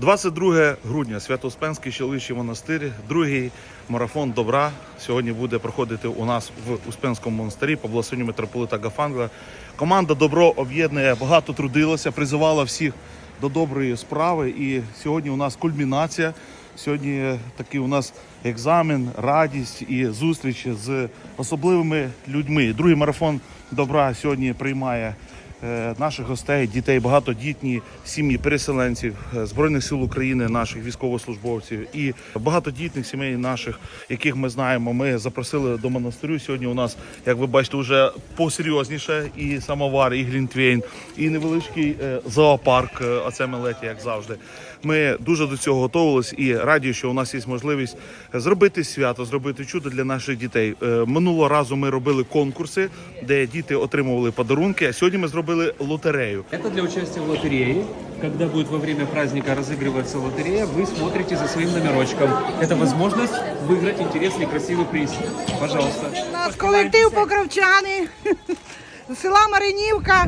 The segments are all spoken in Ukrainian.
22 грудня Свято-Успенський чоловічий монастир, другий марафон добра. Сьогодні буде проходити у нас в Успенському монастирі по благословенню митрополита Гафангла. Команда Добро об'єднує, багато трудилася, призивала всіх до доброї справи. І сьогодні у нас кульмінація. Сьогодні такий у нас екзамен, радість і зустріч з особливими людьми. Другий марафон добра сьогодні приймає наших гостей, дітей, багатодітні сім'ї переселенців е, збройних сил України, наших військовослужбовців і багатодітних сімей наших, яких ми знаємо. Ми запросили до монастирю. Сьогодні у нас, як ви бачите, вже посерйозніше і самовар, і глінтвейн, і невеличкий е, зоопарк. е, Оце мелеті, як завжди. Ми дуже до цього готувалися і раді, що у нас є можливість зробити свято, зробити чудо для наших дітей. Е, Минулого разу ми робили конкурси, де діти отримували подарунки. А сьогодні ми зробили лотерею. Это для участия в лотерее. Когда будет во время праздника разыгрываться лотерея, вы смотрите за своим номерочком. Это возможность выиграть интересный красивый приз. Пожалуйста. У нас колектив Покровчани з села Маринівка.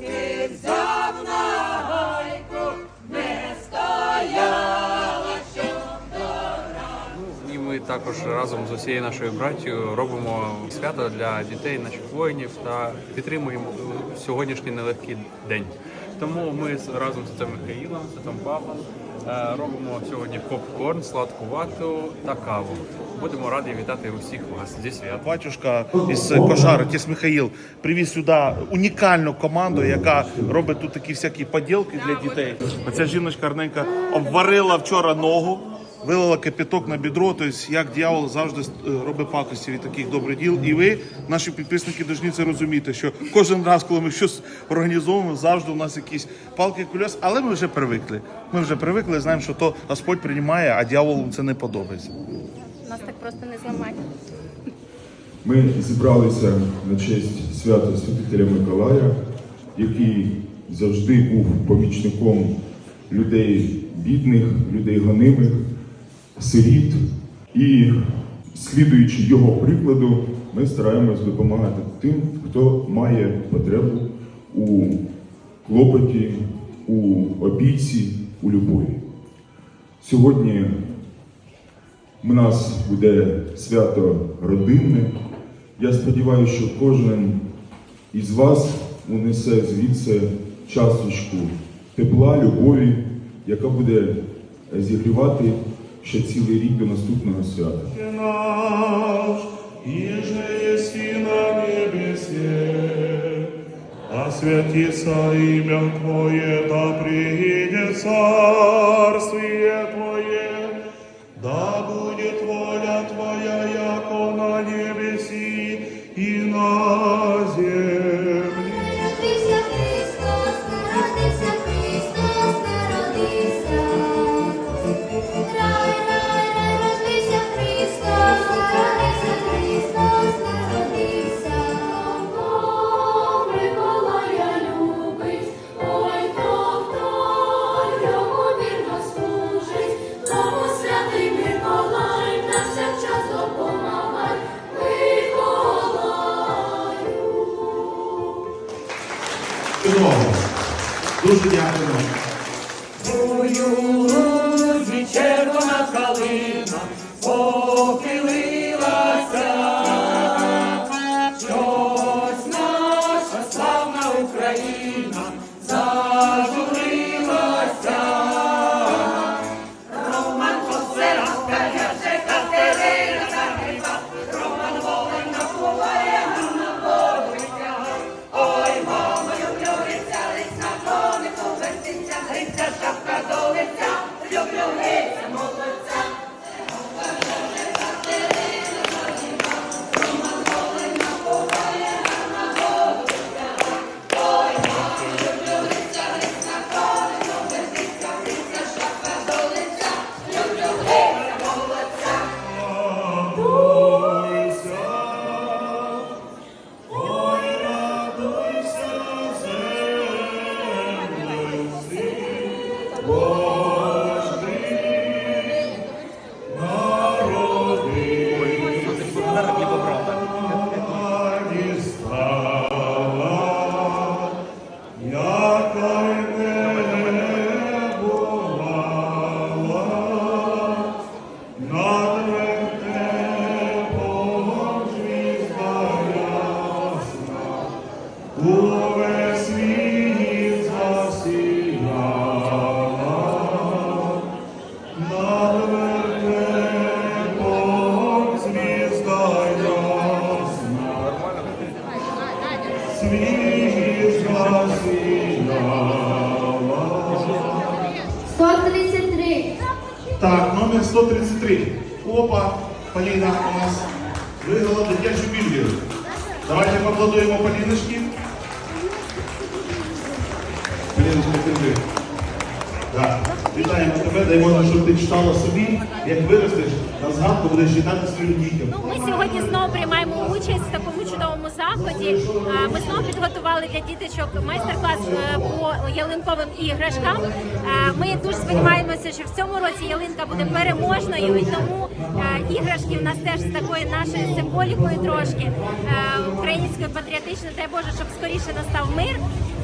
також разом з усією нашою братією робимо свято для дітей, наших воїнів та підтримуємо сьогоднішній нелегкий день. Тому ми разом з цим Михаїлом, з Павлом е, робимо сьогодні попкорн, сладку вату та каву. Будемо раді вітати усіх вас зі святом. Батюшка із Кошари, тіс Михаїл, привіз сюди унікальну команду, яка робить тут такі всякі поділки для дітей. Оця жіночка гарненька обварила вчора ногу. Вилила кипяток на бідро, тобто як дьявол завжди е, робить пакості від таких добрих діл. І ви, наші підписники, повинні це розуміти, що кожен раз, коли ми щось організовуємо, завжди у нас якісь палки кульос, але ми вже привикли. Ми вже привикли, знаємо, що то Господь приймає, а дьяволу це не подобається. Нас так просто не зламати. Ми зібралися на честь свята Святителя Миколая, який завжди був помічником людей бідних, людей гонимих, сиріт. І, слідуючи його прикладу, ми стараємось допомагати тим, хто має потребу у клопоті, у опіці, у любові. Сьогодні у нас буде свято родинне. Я сподіваюся, що кожен із вас унесе звідси часточку тепла, любові, яка буде зігрівати ще цілий рік до наступного свята. освятится имя Твое, да приедет царствие Твое, да дякую. червона калина похилилася, Поліна у нас виграла дитячу біблію. Давайте поаплодуємо Поліночки. Поліночка, держи. Так. Вітаємо тебе, дай Боже, щоб ти читала собі, як виростеш, на згадку будеш читати своїм дітям. Ну, ми сьогодні знову приймаємо участь в такому чудовому заході. Ми знову підготували для діточок майстер-клас е, по ялинковим іграшкам. Е, Ми дуже сподіваємося, що в цьому році ялинка буде переможною, і тому е, іграшки в нас теж з такою нашою символікою трошки українською патріотичною. Дай Боже, щоб скоріше настав мир.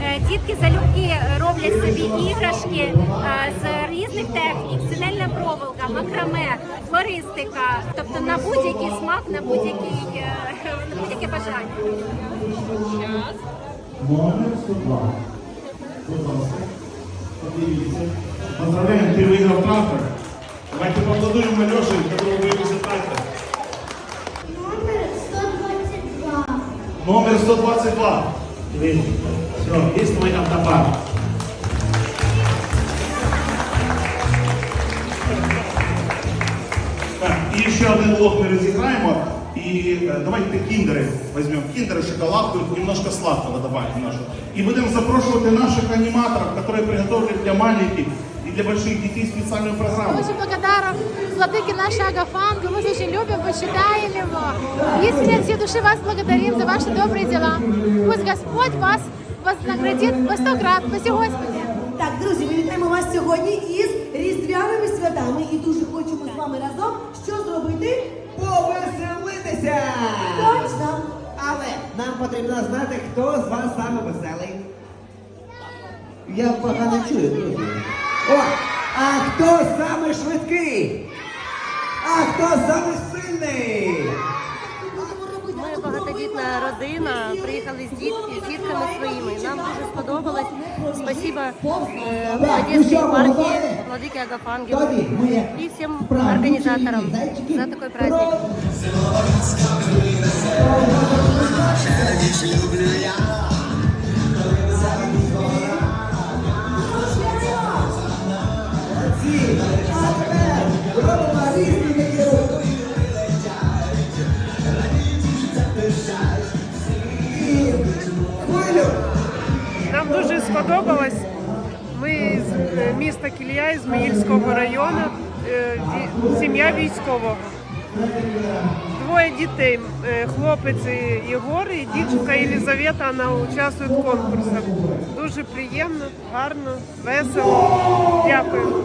Е, Дітки залюбки роблять собі іграшки е, з різних технік: синельна проволока, макраме, флористика, тобто на будь-який смак, на будь-який е, на будь-яке бажання. Номер 102. Будь. Подивіться. Поздравляємо, ти виграв трактор. Давайте поаплодуємо Льоші, якого вивезли трактор. Номер 122. Номер 122. Дивіться. Все, є твій автопар. Так, і ще один лот ми розіграємо. І е, давайте кіндери візьмемо. Кіндери, шоколадку, немножко сладкого добавим нашу. И будем запрошивать наших аниматоров, которые приготовили для маленьких и для больших детей специальную программу. Очень благодарна владыке нашего Агафанга. Мы очень любим, почитаем его. Искренне от всей души вас благодарим за ваши добрые дела. Пусть Господь вас вознаградит во сто крат. Спаси Господи. Так, друзі, ми вітаємо вас сьогодні із різдвяними святами і дуже хочемо з вами разом що зробити? Повеселитися! Точно! Але нам потрібно знати, хто з вас саме веселий. Я погано чую, друзі. О! А хто саме швидкий? А хто саме сильний? Багатодітна родина, приїхали з, діт, з дітками своїми. Нам дуже сподобалось. Спасибо е, партії, владики як і всім організаторам за такий праздник. Сім'я військового. Двоє дітей, е, хлопець Єгор і дівчинка Єлізавета, вона участвує в конкурсах. Дуже приємно, гарно, весело. Дякую.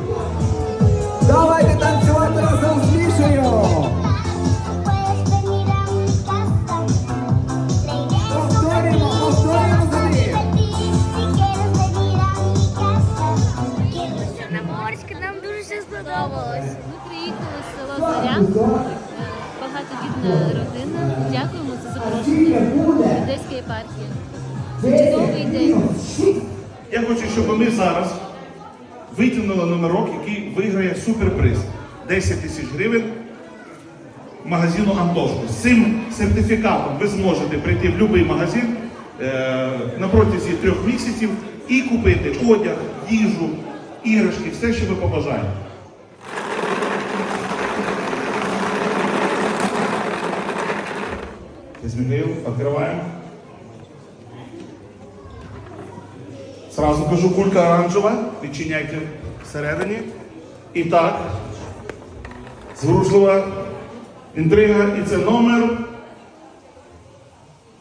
Давайте танцювати разом з Мішею. Багатодітна родина. Дякуємо за запрошення Одеської епархії. Чудовий день. Я хочу, щоб ми зараз витягнули номерок, який виграє суперприз. 10 тисяч гривень магазину Антошко. З цим сертифікатом ви зможете прийти в будь-який магазин е, на протязі трьох місяців і купити одяг, їжу, іграшки, все, що ви побажаєте. Михаил, открываем. Сразу кажу, кулька оранжева, відчиняйте всередині. І так, зворушлива інтрига, і це номер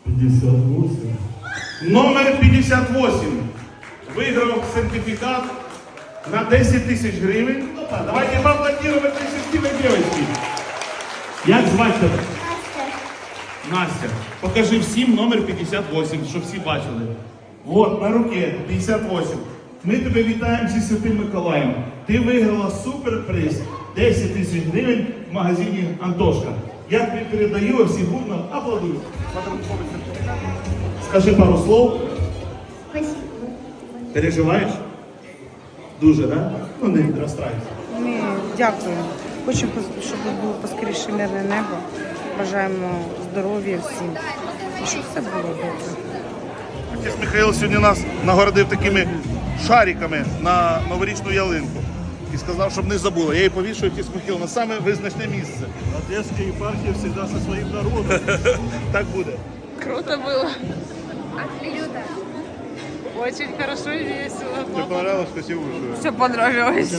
58. Номер 58. Виграв сертифікат на 10 тисяч гривень. Давайте поаплодировать счастливой девочки. Як звати? Настя, покажи всім номер 58, щоб всі бачили. От, на руке 58. Ми тебе вітаємо зі Святим Миколаєм. Ти виграла суперприз 10 тисяч гривень в магазині Антошка. Я тобі передаю всі гурно, аплодуй. Скажи пару слов. Переживаєш? Дуже, так? Да? Ну не розстраюйся. Ми дякую. Хочемо, щоб було поскоріше мирне небо. Бажаємо здоров'я всім. І щоб все було добре. Отець Михайло сьогодні нас нагородив такими шариками на новорічну ялинку. і сказав, щоб не забули. Я їй повішую ті смахіл на саме визначне місце. Одесская епархия всегда со своим народом. Так буде. Круто было. Очень хорошо и весело. Все понравилось, спасибо. Все понравилось.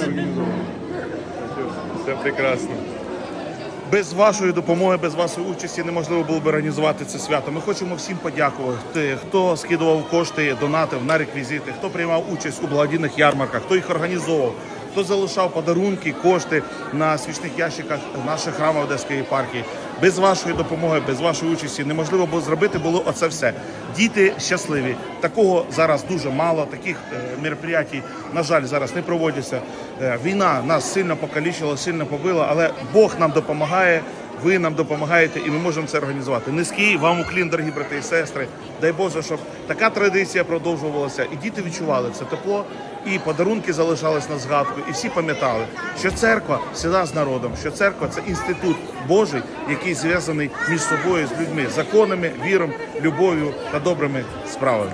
Все прекрасно. Без вашої допомоги, без вашої участі неможливо було б організувати це свято. Ми хочемо всім подякувати, хто скидував кошти, донатив на реквізити, хто приймав участь у благодійних ярмарках, хто їх організовував, хто залишав подарунки, кошти на свічних ящиках наших храмів Одеської єпархії. Без вашої допомоги, без вашої участі неможливо було зробити було оце все. Діти щасливі. Такого зараз дуже мало. Таких е, мероприятій, на жаль, зараз не проводяться. Е, війна нас сильно покалічила, сильно побила, але Бог нам допомагає. Ви нам допомагаєте, і ми можемо це організувати. Низький вам уклін, дорогі брати і сестри. Дай Боже, щоб така традиція продовжувалася, і діти відчували це тепло, і подарунки залишались на згадку, і всі пам'ятали, що церква всегда з народом, що церква це інститут Божий, який зв'язаний між собою з людьми, законами, віром, любов'ю та добрими справами.